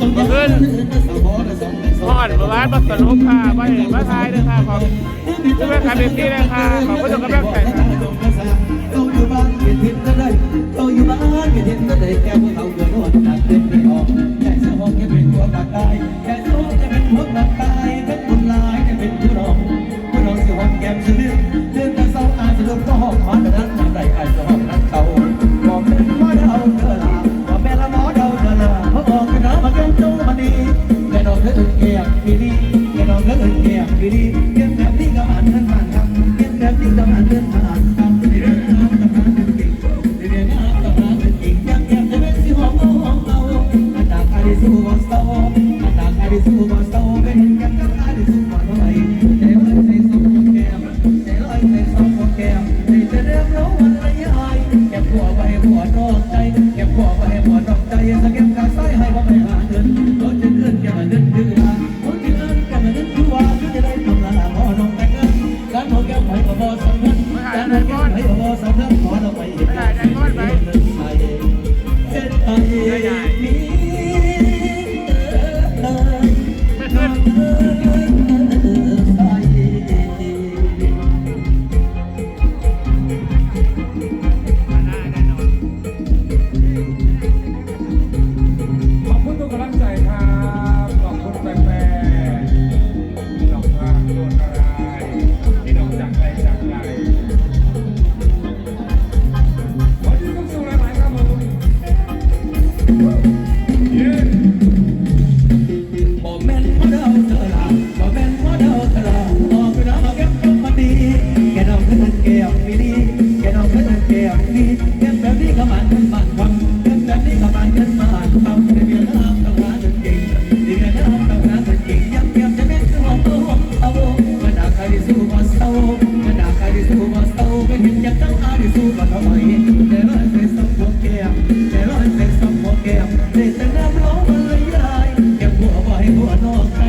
ขึ้นทอดมาบ้านมาสนุกค่ะมาเห็มาทายด้วยค่ะขอบคุณแม่คาเบตี้ด้วยค่ะขอบคุณทุกกแลังใจค่ะเราอยู่บ้านเห็นเห็ได้เราอยู่บ้านเห็นเห็ได้แก้วเราเกิดนอนนักเต็มไปหมด yang diri Okay.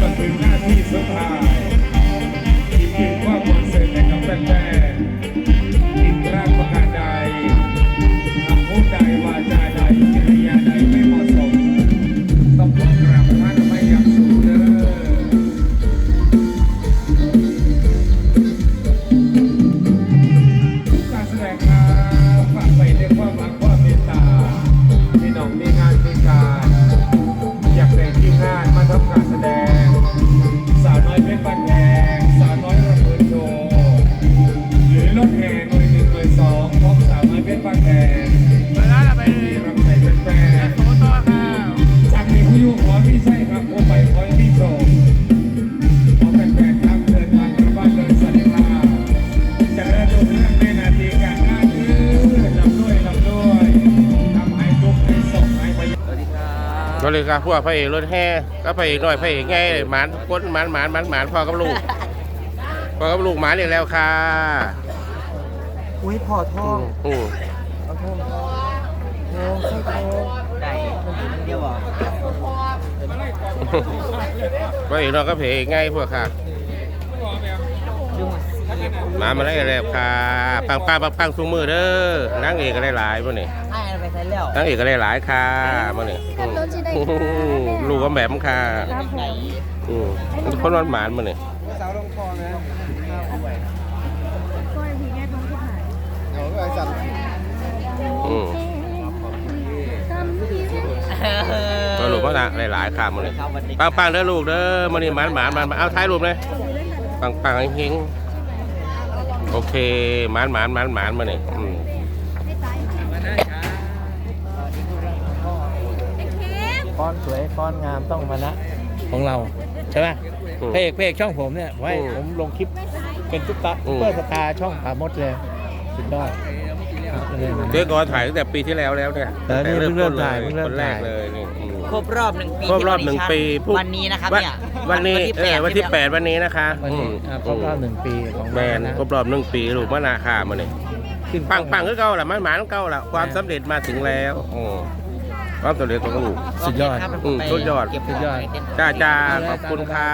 จนถึงหน้าที่สุดท้ายที่มีควาคหวัเสร็จในกับแฟน ก็เลยครับพวกพระเอกรถแห่ก็พระเอกน้อยพระเอกไงหมานก้นหมานหมานหมานหมานพ่อกับลูกพ่อกับลูกหมานอีกแล้วค่ะอุ้ยพอท่ออืมเอาท่อโอ้ใช่ท่อได้มันเดียวอะพระเอกน้อยก็พระเอกไงพวกค่ะห มามาได้แล้วค่ะปังปังปังปังสูงมือเด้อนางเอกก็ได้หลายมื่อนี่ไอ้ไปใส่แล้วนางเอกก็ได้หลายค่ะมื่อนี่อืมลูกก็แบบค่ะไหนอืมคนนอนหมานมื่อนี่สาวลงคอนะอืมก็ลูกก็ได้หลายค่ะมื่อนี่ครับวันนี้ปังปังเด้อลูกเด้อมื่อนี่หมานหมานหมานหมานเอาท้ายรูปเลยปังปังเฮง โอเคหมานหมานหมานหมานมื่อนี่อืมฟ้อนสวยฟ้อนงามต้องมานะของเราใช่ไหมอืมพระเอกพระเอกช่องผมเนี่ยไว้อืมผมลงคลิปเป็นตุ๊กตาอืมเพื่อสตาร์ช่องป่ามดเลยสุดยอดเลยเจ๊กอถ่ายตั้งแต่ปีที่แล้วแล้วเนี่ยเออนี่ตั้งแต่เพิ่งเริ่ต้มนถ่ายเลเพิ่งเริ่มคนแรกถ่ายเลยนี่อืม ครบรอบหนึ่งปีครบรอบหนึ่งปีพรุ่งวันนี้นะครับวันเนี่ยวันนี้ที่เออวันที่แปดวันนี้นะคะวันนี้อะครบรอบหนึ่งปีของแมนนะครบรอบหนึ่งปีลูกมะนาคามาเนี่ยขึ้นปังปังก็เก่าละมันหมานเก่าละความสำเร็จมาถึงแล้วอืมความสำเร็จของลูกสุดยอดโเคครับอืมสุดยอดเก็บสุดยอดไว้เต้นจ้าจ้าขอบคุณค่ะ